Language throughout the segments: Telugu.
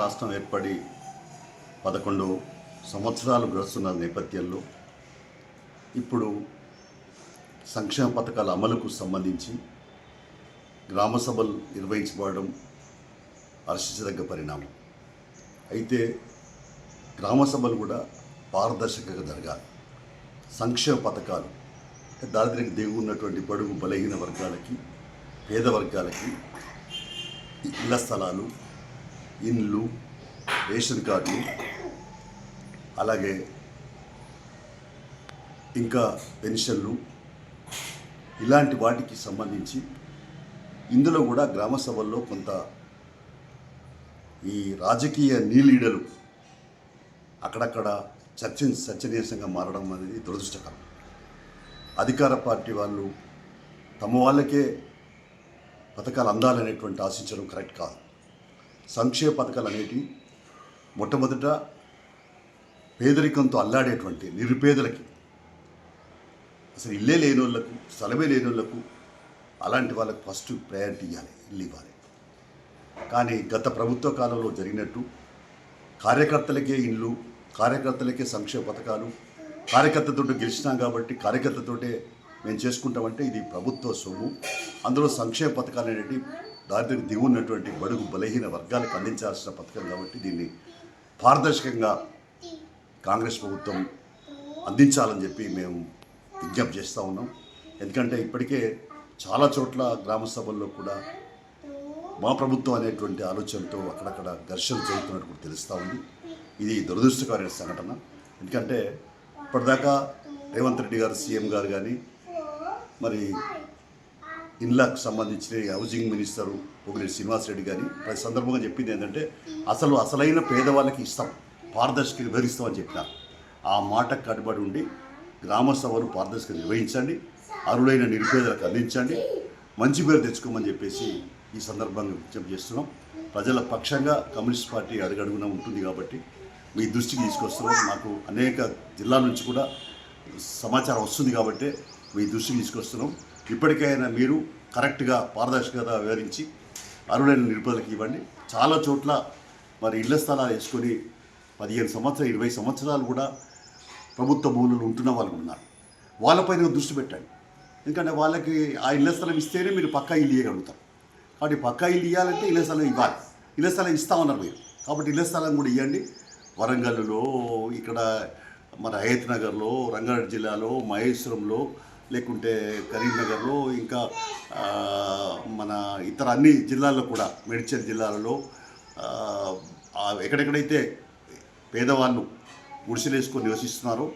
రాష్ట్రం ఏర్పడి పదకొండు సంవత్సరాలు గడుస్తున్న నేపథ్యంలో ఇప్పుడు సంక్షేమ పథకాల అమలుకు సంబంధించి గ్రామ సభలు నిర్వహించబడడం హర్షించదగ్గ పరిణామం. అయితే గ్రామ సభలు కూడా పారదర్శకంగా జరగాలి. సంక్షేమ పథకాలు దారిద్ర్యం దిగు ఉన్నటువంటి బడుగు బలహీన వర్గాలకి పేద వర్గాలకి ఇళ్ళ స్థలాలు ఇండ్లు రేషన్ కార్డులు అలాగే ఇంకా పెన్షన్లు ఇలాంటి వాటికి సంబంధించి ఇందులో కూడా గ్రామ సభల్లో కొంత ఈ రాజకీయ నీలీడలు అక్కడక్కడ చర్చ చర్చనీయాంశంగా మారడం అనేది దురదృష్టకరం. అధికార పార్టీ వాళ్ళు తమ వాళ్ళకే పథకాలు అందాలనేటువంటి ఆశించడం కరెక్ట్ కాదు. సంక్షేమ పథకాలు అనేటివి మొట్టమొదట పేదరికంతో అల్లాడేటువంటి నిరుపేదలకి. అసలు ఇల్లే లేని వాళ్ళకు స్థలమే లేని వాళ్ళకు అలాంటి వాళ్ళకు ఫస్ట్ ప్రయారిటీ ఇవ్వాలి ఇల్లు ఇవ్వాలి. కానీ గత ప్రభుత్వ కాలంలో జరిగినట్టు కార్యకర్తలకే ఇల్లు కార్యకర్తలకే సంక్షేమ పథకాలు కార్యకర్తతో గెలిచినాం కాబట్టి కార్యకర్తతోటే మేము చేసుకుంటామంటే ఇది ప్రభుత్వ సొమ్ము. అందులో సంక్షేమ పథకాలు అనేవి దారిద్ర్య దిగున్నటువంటి బడుగు బలహీన వర్గాలకు అందించాల్సిన పథకం కాబట్టి దీన్ని పారదర్శకంగా కాంగ్రెస్ ప్రభుత్వం అందించాలని చెప్పి మేము విజ్ఞప్తి చేస్తూ ఉన్నాం. ఎందుకంటే ఇప్పటికే చాలా చోట్ల గ్రామ సభల్లో కూడా మా ప్రభుత్వం అనేటువంటి ఆలోచనతో అక్కడక్కడ ఘర్షణ జరుగుతున్నట్టు కూడా తెలుస్తూ ఉంది. ఇది దురదృష్టకరమైన సంఘటన. ఎందుకంటే ఇప్పటిదాకా రేవంత్ రెడ్డి గారు సీఎం గారు కానీ మరి ఇన్లాకు సంబంధించిన హౌసింగ్ మినిస్టరు ఒకరి శ్రీనివాస్ రెడ్డి కానీ ప్రతి సందర్భంగా చెప్పింది ఏంటంటే అసలు అసలైన పేదవాళ్ళకి ఇస్తాం పారదర్శక నిర్వహిస్తామని చెప్పినారు ఆ మాటకు కట్టుబడి ఉండి గ్రామ సభలు పారదర్శక నిర్వహించండి అరులైన నిరుపేదలకు అందించండి మంచి పేరు తెచ్చుకోమని చెప్పేసి ఈ సందర్భంగా విజ్ఞప్తి చేస్తున్నాం. ప్రజల పక్షంగా కమ్యూనిస్ట్ పార్టీ అడుగడుగున ఉంటుంది కాబట్టి మీ దృష్టికి తీసుకొస్తున్నాం. మాకు అనేక జిల్లాల నుంచి కూడా సమాచారం వస్తుంది కాబట్టి మీ దృష్టికి తీసుకొస్తున్నాం. ఇప్పటికైనా మీరు కరెక్ట్గా పారదర్శకత వివరించి అరుణైన నిరుపేదలకు ఇవ్వండి. చాలా చోట్ల మరి ఇళ్ళ స్థలాలు వేసుకొని పదిహేను సంవత్సరాలు ఇరవై సంవత్సరాలు కూడా ప్రభుత్వ భూములు ఉంటున్న వాళ్ళు ఉన్నారు. వాళ్ళపైన దృష్టి పెట్టండి. ఎందుకంటే వాళ్ళకి ఆ ఇళ్ళ స్థలం ఇస్తేనే మీరు పక్కా ఇల్లు ఇవ్వగలుగుతారు. కాబట్టి పక్కా ఇల్లు ఇవ్వాలంటే ఇళ్ళ స్థలం ఇవ్వాలి. ఇళ్ళ స్థలం ఇస్తామన్నారు మీరు. కాబట్టి ఇళ్ళ స్థలం కూడా ఇవ్వండి. వరంగల్లో ఇక్కడ మన హయత్ నగర్లో రంగారెడ్డి జిల్లాలో మహేశ్వరంలో లేకుంటే కరీంనగర్లో ఇంకా మన ఇతర అన్ని జిల్లాల్లో కూడా మేడ్చల్ జిల్లాలలో ఎక్కడెక్కడైతే పేదవాళ్ళు గుడిసెలేసుకొని నివసిస్తున్నారో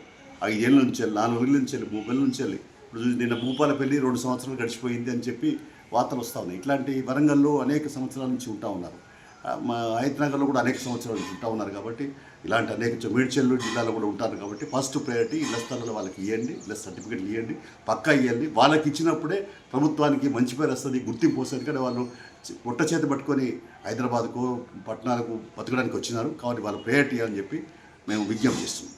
ఐదేళ్ళ నుంచి వెళ్ళి నాలుగు ఏళ్ళ నుంచి వెళ్ళి మూడు నుంచి వెళ్ళి ఇప్పుడు చూసి నిన్న భూపాలపల్లి రెండు సంవత్సరాలు గడిచిపోయింది అని చెప్పి వార్తలు వస్తూ ఉన్నాయి. ఇట్లాంటి వరంగల్లో అనేక సంవత్సరాల నుంచి ఉంటా ఉన్నారు. హైత్ మా కూడా అనేక సంవత్సరాలు ఉంటా ఉన్నారు కాబట్టి ఇలాంటి అనేక చో- మేడ్చల్లు జిల్లాలో కూడా ఉంటారు కాబట్టి ఫస్ట్ ప్రయారిటీ ఇళ్ళ స్థలాలు వాళ్ళకి ఇవ్వండి ఇళ్ళ సర్టిఫికెట్లు ఇవ్వండి పక్కా ఇవ్వండి వాళ్ళకి ఇచ్చినప్పుడే ప్రభుత్వానికి మంచి పేరు వస్తుంది గుర్తింపు వస్తుంది కానీ వాళ్ళు పొట్ట చేతి పట్టుకొని హైదరాబాద్కు పట్టణాలకు బతకడానికి వచ్చినారు కాబట్టి వాళ్ళ ప్రయారిటీ అని చెప్పి మేము విజ్ఞప్తి చేస్తున్నాం.